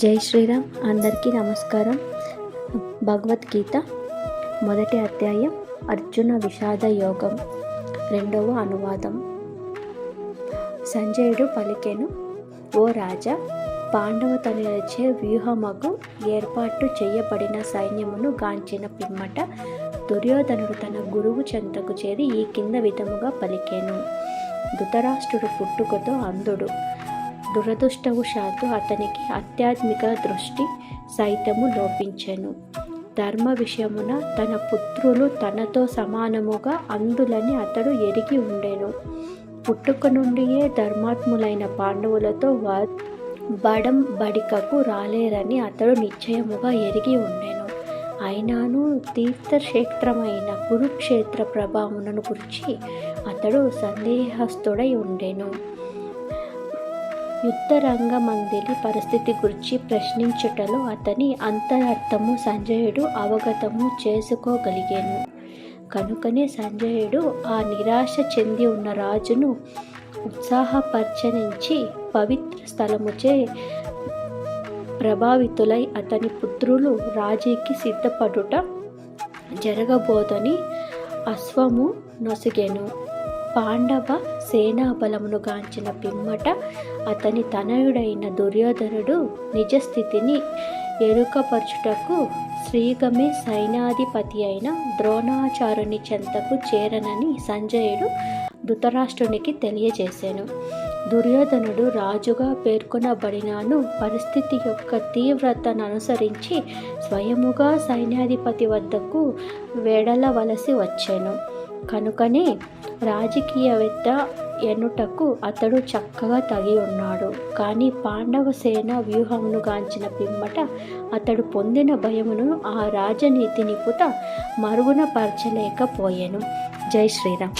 జై శ్రీరామ్. అందరికీ నమస్కారం. భగవద్గీత మొదటి అధ్యాయం అర్జున విషాద యోగం రెండవ అనువాదం. సంజయుడు పలికెను ఓ రాజా పాండవ తనచే వ్యూహమగు ఏర్పాటు చేయబడిన సైన్యమును గాంచిన పిమ్మట దుర్యోధనుడు తన గురువు చెంతకు చేరి ఈ కింద విధముగా పలికెను. ధృతరాష్ట్రుడు పుట్టుకతో అంధుడు. దురదృష్టవశాత్తు అతనికి ఆధ్యాత్మిక దృష్టి సైతము లోపించెను. ధర్మ విషయమున తన పుత్రులు తనతో సమానముగా అందులని అతడు ఎరిగి ఉండెను. పుట్టుక నుండియే ధర్మాత్ములైన పాండవులతో వా బడం బడికకు రాలేరని అతడు నిశ్చయముగా ఎరిగి ఉండెను. అయినాను తీర్థక్షేత్రమైన కురుక్షేత్ర ప్రభావములను గురించి అతడు సందేహస్తుడై ఉండెను. యుద్ధరంగమందిలి పరిస్థితి గురించి ప్రశ్నించుటలో అతని అంతరర్థము సంజయుడు అవగతము చేసుకోగలిగాను. కనుకనే సంజయుడు ఆ నిరాశ చెంది ఉన్న రాజును ఉత్సాహపరచనించి పవిత్ర స్థలముచే ప్రభావితులై అతని పుత్రులు రాజీకి సిద్ధపడుట జరగబోదని అశ్వము నొసిగెను. పాండవ సేనాబలమును గాంచిన పిమ్మట అతని తనయుడైన దుర్యోధనుడు నిజస్థితిని ఎరుకపరచుటకు శ్రీగమే సైన్యాధిపతి అయిన ద్రోణాచారుని చెంతకు చేరనని సంజయుడు ధృతరాష్ట్రునికి తెలియజేశాను దుర్యోధనుడు రాజుగా పేర్కొనబడినాను పరిస్థితి యొక్క తీవ్రతను అనుసరించి స్వయముగా సైన్యాధిపతి వద్దకు వెడలవలసి వచ్చాను. కనుకనే రాజకీయవేత్త ఎన్నుటకు అతడు చక్కగా తగి ఉన్నాడు. కానీ పాండవ సేన వ్యూహమును గాంచిన పిమ్మట అతడు పొందిన భయమును ఆ రాజనీతి నిపుత మరుగున పరచలేకపోయాను. జై శ్రీరామ్.